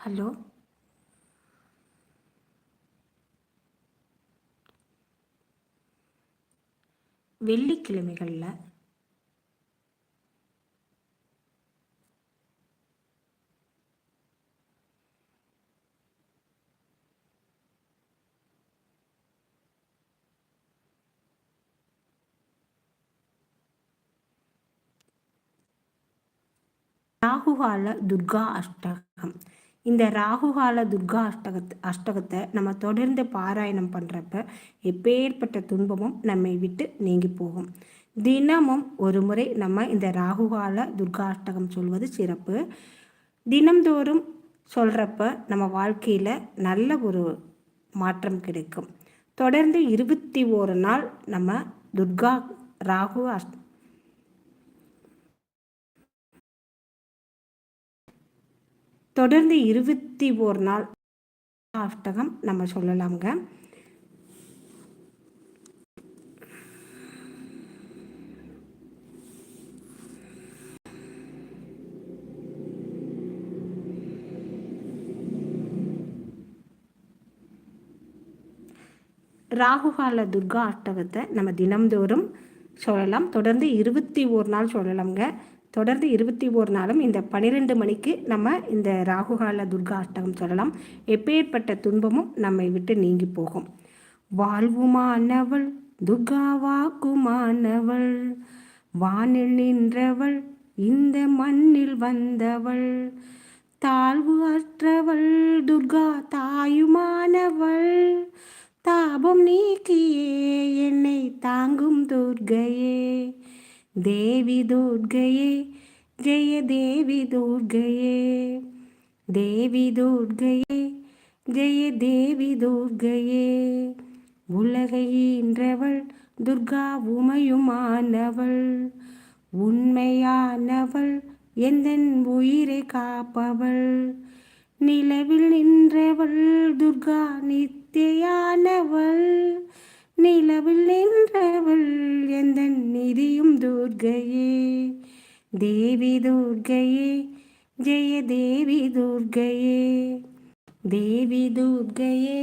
Hello? வெள்ளிக்கிழமைகளில் ராகுகால துர்கா அஷ்டகம். இந்த ராகுகால துர்கா அஷ்டகத்தை அஷ்டகத்தை நம்ம தொடர்ந்து பாராயணம் பண்ணுறப்ப எப்பேற்பட்ட துன்பமும் நம்மை விட்டு நீங்கி போகும். தினமும் ஒரு முறை நம்ம இந்த ராகுகால துர்கா அஷ்டகம் சொல்வது சிறப்பு. தினம்தோறும் சொல்கிறப்ப நம்ம வாழ்க்கையில் நல்ல ஒரு மாற்றம் கிடைக்கும். தொடர்ந்து இருபத்தி ஓரு நாள் நம்ம துர்கா ராகு அஷ்ட தொடர்ந்து இருபத்தி ஓர் நாள் அஷ்டகம் நம்ம சொல்லலாம்ங்க. ராகுகால துர்கா அஷ்டகத்தை நம்ம தினம்தோறும் சொல்லலாம். தொடர்ந்து இருபத்தி ஓர் நாள் சொல்லலாம்ங்க. தொடர்ந்து இருபத்தி ஓர் நாளும் இந்த பன்னிரெண்டு மணிக்கு நம்ம இந்த ராகுகால துர்கா அஷ்டகம் சொல்லலாம். எப்பேற்பட்ட துன்பமும் நம்மை விட்டு நீங்கி போகும். வாழ்வுமானவள் துர்காவாக்குமானவள் வானில் நின்றவள் இந்த மண்ணில் வந்தவள் தாழ்வு அற்றவள் துர்கா தாயுமானவள் தாபம் நீக்கியே என்னை தாங்கும் துர்கையே. தேவி துர்கையே ஜெய தேவி துர்கையே. தேவி துர்கையே ஜெய தேவி துர்கையே. உலகையின்றவள் துர்கா உமையுமானவள். உண்மையானவள் எந்த உயிரை காப்பவள். நிலவில் நின்றவள் துர்கா நித்தியானவள். நிலவில் நின்றவள் எந்த நிதியும் துர்கையே தேவி துர்கையே ஜெய தேவி துர்கையே தேவி துர்கையே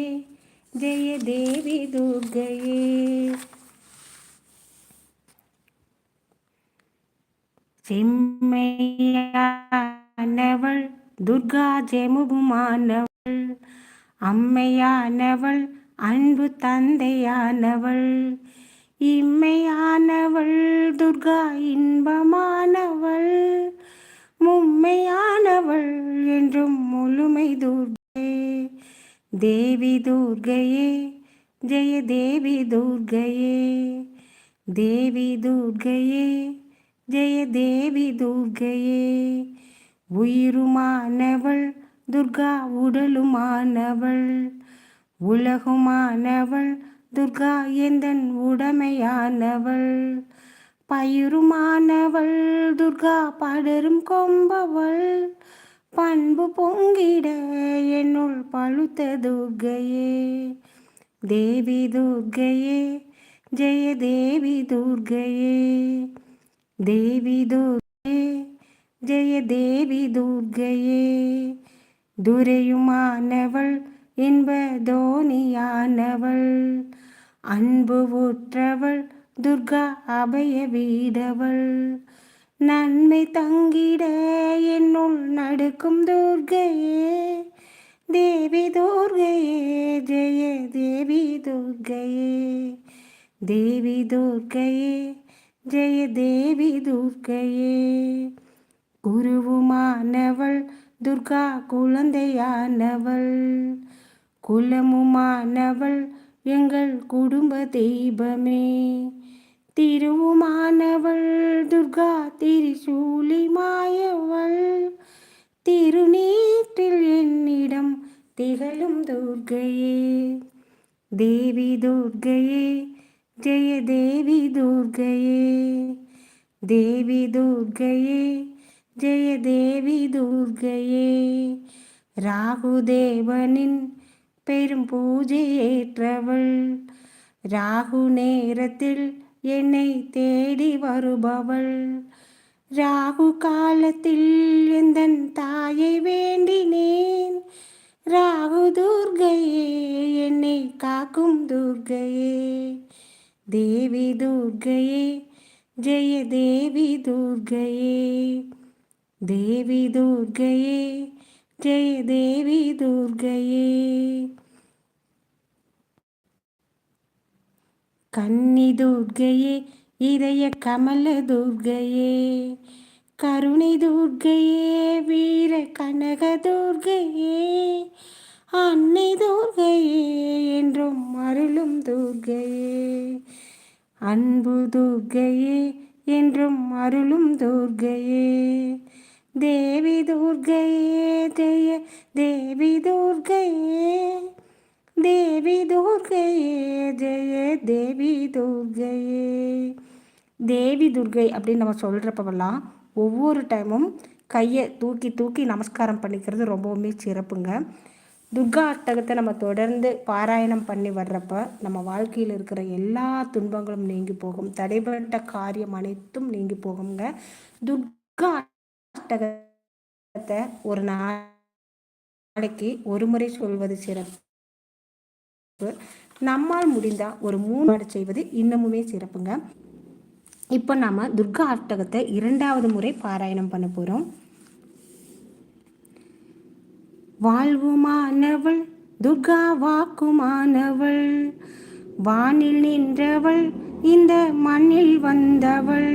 ஜெய தேவி துர்கையே செம்மையானவள் துர்கா ஜெமுகுமானவள் அம்மையானவள் அன்பு தந்தையானவள் இம்மையானவள் துர்கா இன்பமானவள் மும்மையானவள் என்றும் முழுமை துர்கே தேவி துர்கையே ஜெய தேவி துர்கையே. தேவி துர்கையே ஜெய தேவி துர்கையே. உயிருமானவள் துர்கா உடலுமானவள் உலகுமானவள் துர்கா எந்தன் உடமையானவள்? பயிருமானவள் துர்கா படரும் கொம்பவள். பண்பு பொங்கிட என்னுள் பழுத்த துர்கையே. தேவி துர்கையே ஜெய தேவி துர்கையே. தேவி துர்கே ஜெய தேவி துர்கையே. துரையுமானவள் இன்ப தோனியானவள் அன்பு ஊற்றவள் துர்கா அபய வீடவள் நன்மை தங்கிட என்னுள் நடக்கும் துர்கையே. தேவி துர்கையே ஜெய தேவி துர்கையே. தேவி துர்கையே ஜெய தேவி துர்கையே. குருவுமானவள் துர்கா குழந்தையானவள். குலமுமானவள் எங்கள் குடும்ப தெய்வமே. திருவுமானவள் துர்கா திரிசூலி மாயவள் திருநீற்றில் என்னிடம் திகழும் துர்கையே. தேவி துர்கையே ஜெய தேவி துர்கையே. தேவி துர்கையே ஜெய தேவி துர்கையே. ராகுதேவனின் பெரும் பூஜையேற்றவள் ராகு நேரத்தில் என்னை தேடி வருபவள். ராகு காலத்தில் எந்தன் தாயை வேண்டினேன்? ராகு துர்கையே என்னை காக்கும் துர்கையே. தேவி துர்கையே ஜெய தேவி துர்கையே. தேவி துர்கையே ஜெய தேவி துர்கையே. கன்னி துர்கையே இதய கமல துர்கையே. கருணை துர்கையே வீர கனக துர்கையே. அன்னை துர்கையே என்றும் அருளும் துர்கையே. அன்பு துர்கையே என்றும் அருளும் துர்கையே. தேவி துர்கையே ஜெய தேவி துர்கையே தேவி துர்கையே ஜெய தேவி துர்கையே. தேவி துர்கை அப்படின்னு நம்ம சொல்கிறப்பவெல்லாம் ஒவ்வொரு டைமும் கையை தூக்கி தூக்கி நமஸ்காரம் பண்ணிக்கிறது ரொம்பவுமே சிறப்புங்க. துர்கா அஷ்டகத்தை நம்ம தொடர்ந்து பாராயணம் பண்ணி வர்றப்ப நம்ம வாழ்க்கையில் இருக்கிற எல்லா துன்பங்களும் நீங்கி போகும். தடைபட்ட காரியம் அனைத்தும் நீங்கி போகுங்க. துர்கா அஷ்டகத்தை ஒரு நாளைக்கு ஒரு முறை சொல்வது சிறப்பு. நம்மால் முடிந்தால் ஒரு மூணு செய்வது இன்னமுமே சிறப்புங்க. இப்போ நாம துர்கா அஷ்டகத்தை இரண்டாவது முறை பாராயணம் பண்ண போகிறோம் வாழ்வுமானவள் துர்கா வாக்குமானவள் வானில் நின்றவள் இந்த மண்ணில் வந்தவள்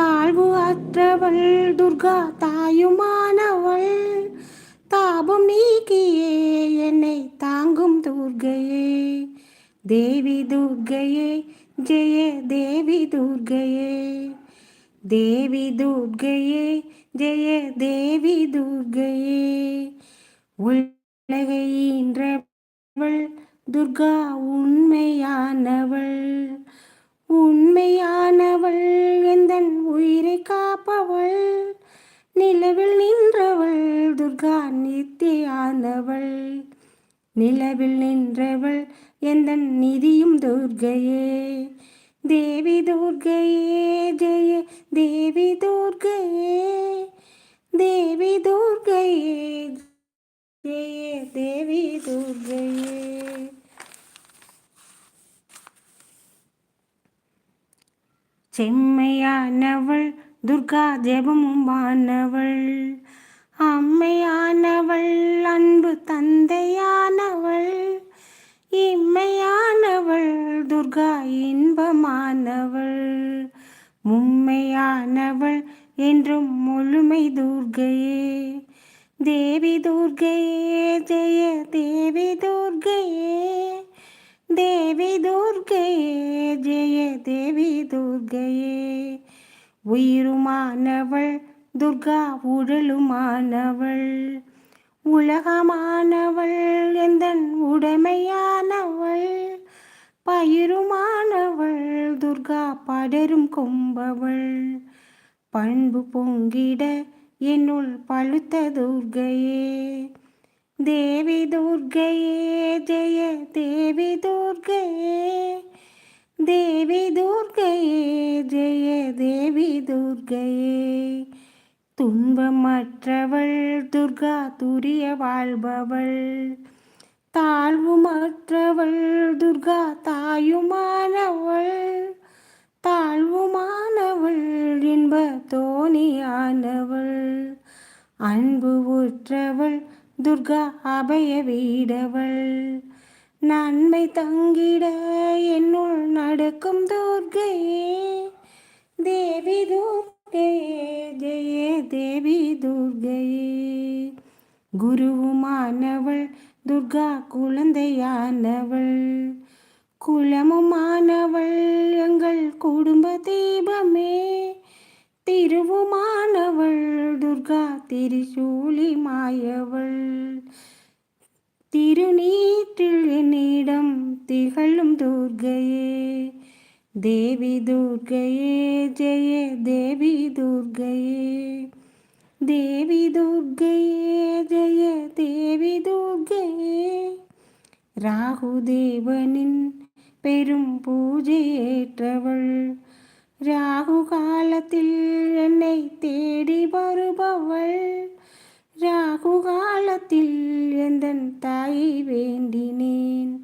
தாழ்வு அற்றவள் துர்கா தாயுமானவள் தாபம் நீக்கியே என்னை தாங்கும் துர்கையே. தேவி துர்கையே ஜெய தேவி துர்கையே. தேவி துர்கையே ஜெய தேவி துர்கையே. உலகையின்றவள் துர்கா உண்மையானவள். உண்மையானவள் எந்த உயிரை காப்பவள்? நிலவில் நின்றவள் துர்கா நித்தியானவள். நிலவில் நின்றவள் எந்த நிதியும் துர்கையே. தேவி துர்கையே ஜெய தேவி துர்கையே. தேவி துர்கையே ஜெய தேவி துர்கையே. செம்மையானவள் துர்கா ஜெபமுமானவள். அம்மையானவள் அன்பு தந்தையானவள். இம்மையானவள் துர்கா இன்பமானவள். மும்மையானவள் என்றும் முழுமை துர்கையே. தேவி துர்கையே ஜெய தேவி துர்கையே. தேவி துர்கையே ஜெய தேவி துர்கையே. உயிருமானவள் துர்கா உடலுமானவள். உலகமானவள் எந்தன் உடைமையானவள். பயிருமானவள் துர்கா படரும் கொம்பவள். பண்பு பொங்கிட என்னுள் பழுத்த துர்கையே. தேவி துர்கையே ஜெய தேவி துர்கையே தேவி துர்கையே ஜெய தேவி துர்கையே. துன்பமற்றவள் துர்கா துரிய வாழ்பவள். தாழ்வுமற்றவள் துர்கா தாயுமானவள். தாழ்வுமானவள் இன்ப தோணியானவள். அன்பு உற்றவள் துர்கா அபய வீடவள். நன்மை தங்கிட என்னுள் நடக்கும் துர்கே தேவி துர்கே ஜெய தேவி துர்கே குருவுமானவள் துர்கா குழந்தையானவள். குலமுமானவள் எங்கள் குடும்ப தீபமே. திருவுமானவள் துர்கா திரிசூலி மாயவள் திருநீற்றில் என்னிடம் திகழும் துர்கையே தேவி துர்கையே ஜெய தேவி துர்கையே தேவி துர்கையே ஜெய தேவி രാഹുകാലത്തിൽ എന്നെ തേടി വരുപവൾ. രാഹുകാലത്തിൽ എന്തൻ തായി വേണ്ടിനേൻ.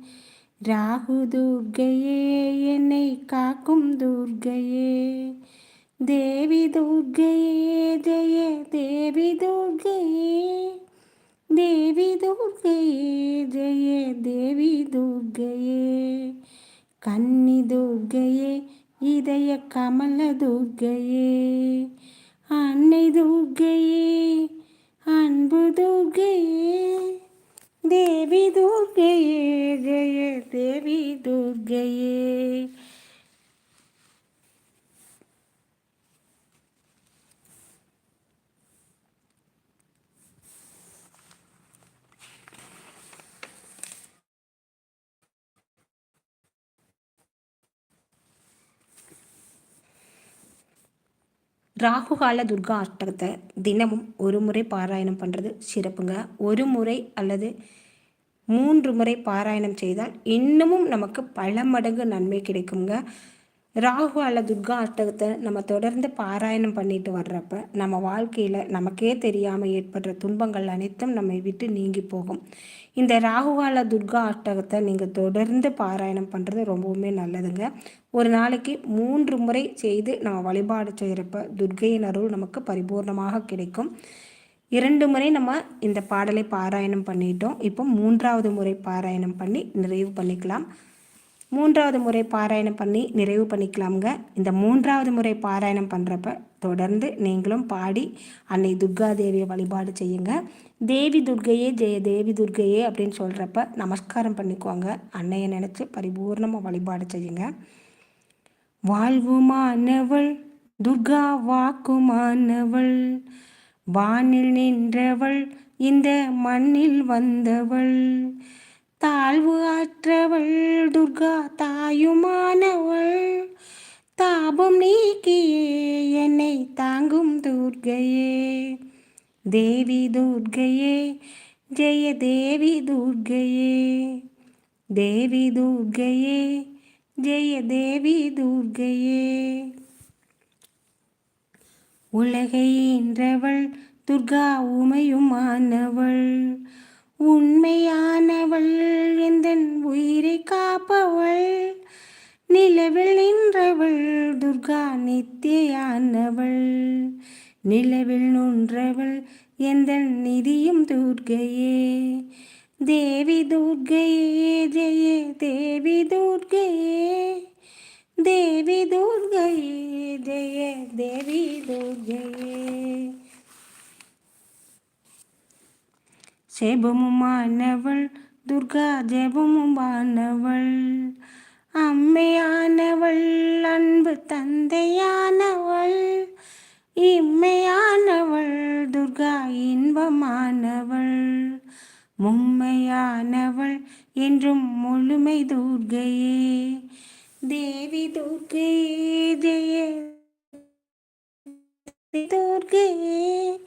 രാഹു ദുർഗയെ എന്നെ കാക്കും ദുർഗയെ. ദേവി ദുർഗയെ ജയ ദേവി ദുർഗയെ ദേവി ദുർഗയെ ജയ ദേവി ദുർഗയെ കന്നി ദുർഗയെ இதய கமல துர்கையே அன்னை துர்கையே அன்பு துர்கையே தேவி துர்கையே ஜெய தேவி துர்கையே. ராகுகால துர்கா அஷ்டகத்தை தினமும் ஒரு முறை பாராயணம் பண்ணுறது சிறப்புங்க. ஒரு முறை அல்லது மூன்று முறை பாராயணம் செய்தால் இன்னமும் நமக்கு பல மடங்கு நன்மை கிடைக்குங்க ராகு அல்லது துர்கா அஷ்டகத்தை நம்ம தொடர்ந்து பாராயணம் பண்ணிட்டு வர்றப்ப நம்ம வாழ்க்கையில் நமக்கே தெரியாமல் ஏற்படுற துன்பங்கள் அனைத்தும் நம்மை விட்டு நீங்கி போகும். இந்த ராகுகால துர்கா அஷ்டகத்தை நீங்கள் தொடர்ந்து பாராயணம் பண்ணுறது ரொம்பவுமே நல்லதுங்க. ஒரு நாளைக்கு மூன்று முறை செய்து நம்ம வழிபாடு செய்கிறப்ப துர்கையின் அருள் நமக்கு பரிபூர்ணமாக கிடைக்கும். இரண்டு முறை நம்ம இந்த பாடலை பாராயணம் பண்ணிட்டோம். இப்போ மூன்றாவது முறை பாராயணம் பண்ணி நிறைவு பண்ணிக்கலாம். மூன்றாவது முறை பாராயணம் பண்ணி நிறைவு பண்ணிக்கலாமுங்க. இந்த மூன்றாவது முறை பாராயணம் பண்ணுறப்ப தொடர்ந்து நீங்களும் பாடி அன்னை துர்கா தேவியை வழிபாடு செய்யுங்க. தேவி துர்கையே ஜெய தேவி துர்கையே அப்படின்னு சொல்கிறப்ப நமஸ்காரம் பண்ணிக்குவாங்க அன்னையை நினச்சி பரிபூர்ணமாக வழிபாடு செய்யுங்க. வாழ்வுமானவள் துர்கா வாக்குமானவள் வானில் நின்றவள் இந்த மண்ணில் வந்தவள் தாழ்வு ஆற்றவள் துர்கா தாயுமானவள். தாபம் நீக்கியே என்னை தாங்கும் துர்கையே. தேவி துர்கையே ஜெய தேவி துர்கையே. தேவி துர்கையே ஜெய தேவி துர்கையே. உலகையின்றவள் துர்கா உமையுமானவள். உண்மையானவள் எந்த உயிரை காப்பவள்? நிலவில் நின்றவள் துர்கா நித்தியானவள். நிலவில் நொன்றவள் எந்த நிதியும் துர்கையே. தேவி துர்கையே ஜெய தேவி துர்கையே. தேவி துர்கையே ஜெய தேவி துர்கையே. ஜெபமுமானவள் துர்கா ஜெபமுமானவள் அம்மையானவள் அன்பு தந்தையானவள். இம்மையானவள் துர்கா இன்பமானவள். மும்மையானவள் என்றும் முழுமை துர்கையே. தேவி துர்கையே ஜெய துர்கையே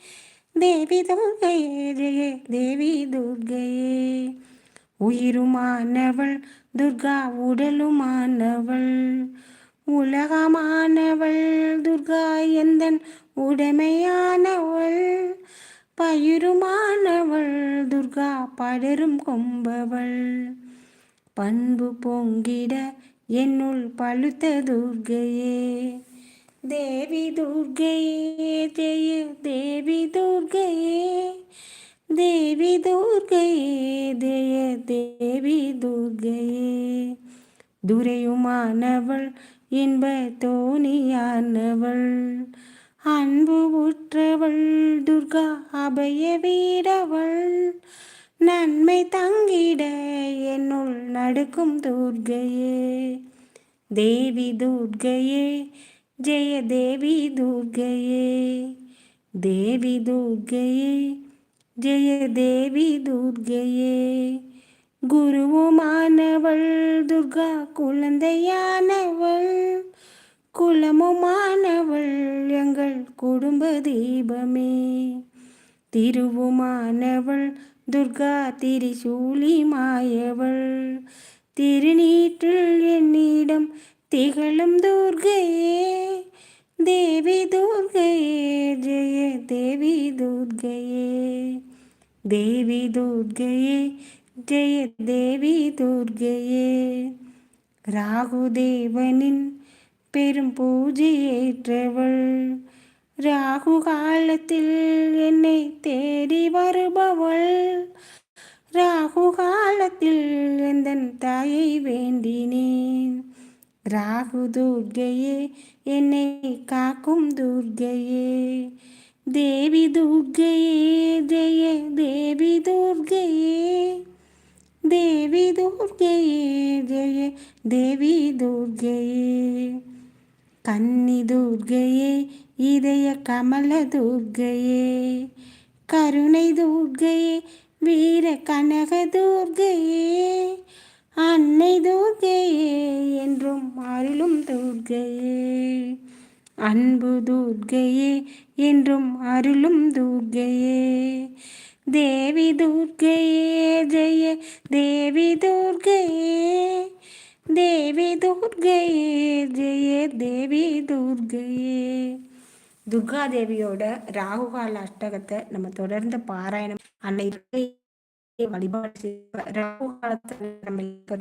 தேவி துர்கையே தேவி துர்கையே உயிருமானவள் துர்கா உடலுமானவள். உலகமானவள் துர்கா எந்தன் உடைமையானவள். பயிருமானவள் துர்கா படரும் கொம்பவள். பண்பு பொங்கிட என்னுள் பழுத்த துர்கையே. தேவி துர்கையே ஜெய தேவி துர்கையே தேவி துர்கையே ஜெய தேவி துர்கையே. துரையுமானவள் இன்ப தோணியானவள் அன்பு உற்றவள் துர்கா அபய வீரவள் நன்மை தங்கிட என்னுள் நடக்கும் துர்கையே. தேவி துர்கையே ஜெய தேவி துர்கையே தேவி துர்கையே ஜெய தேவி துர்கையே. குருவுமானவள் துர்கா குழந்தையானவள் குலமுமானவள் எங்கள் குடும்ப தீபமே. திருவுமானவள் துர்கா திரிசூலி மாயவள் திருநீற்றில் என்னிடம் திகழும் துர்கையே தேவி துர்கையே ஜெய தேவி துர்கையே. தேவி துர்கையே ஜெய தேவி துர்கையே. ராகுதேவனின் பெரும் பூஜையேற்றவள் ராகு காலத்தில் என்னை தேடி வருபவள். ராகு காலத்தில் எந்தன் தாயை வேண்டினேன். ராகு துர்கையே என்னை காக்கும் துர்கையே தேவி துர்கையே ஜெய தேவி துர்கையே தேவி துர்கையே ஜெய தேவி துர்கையே கன்னி துர்கையே இதய கமல துர்கையே கருணை துர்கையே வீர கனக துர்கையே அன்பு துர்கையே என்றும் அருளும் துர்கையே தேவி துர்கையே ஜெய தேவி துர்கையே தேவி துர்கையே ஜெய தேவி துர்கையே தேவியோட ராகுகால அஷ்டகத்தை நம்ம தொடர்ந்து பாராயணம் அன்னை வழிபாடு ராகு காலத்தில் நம்ம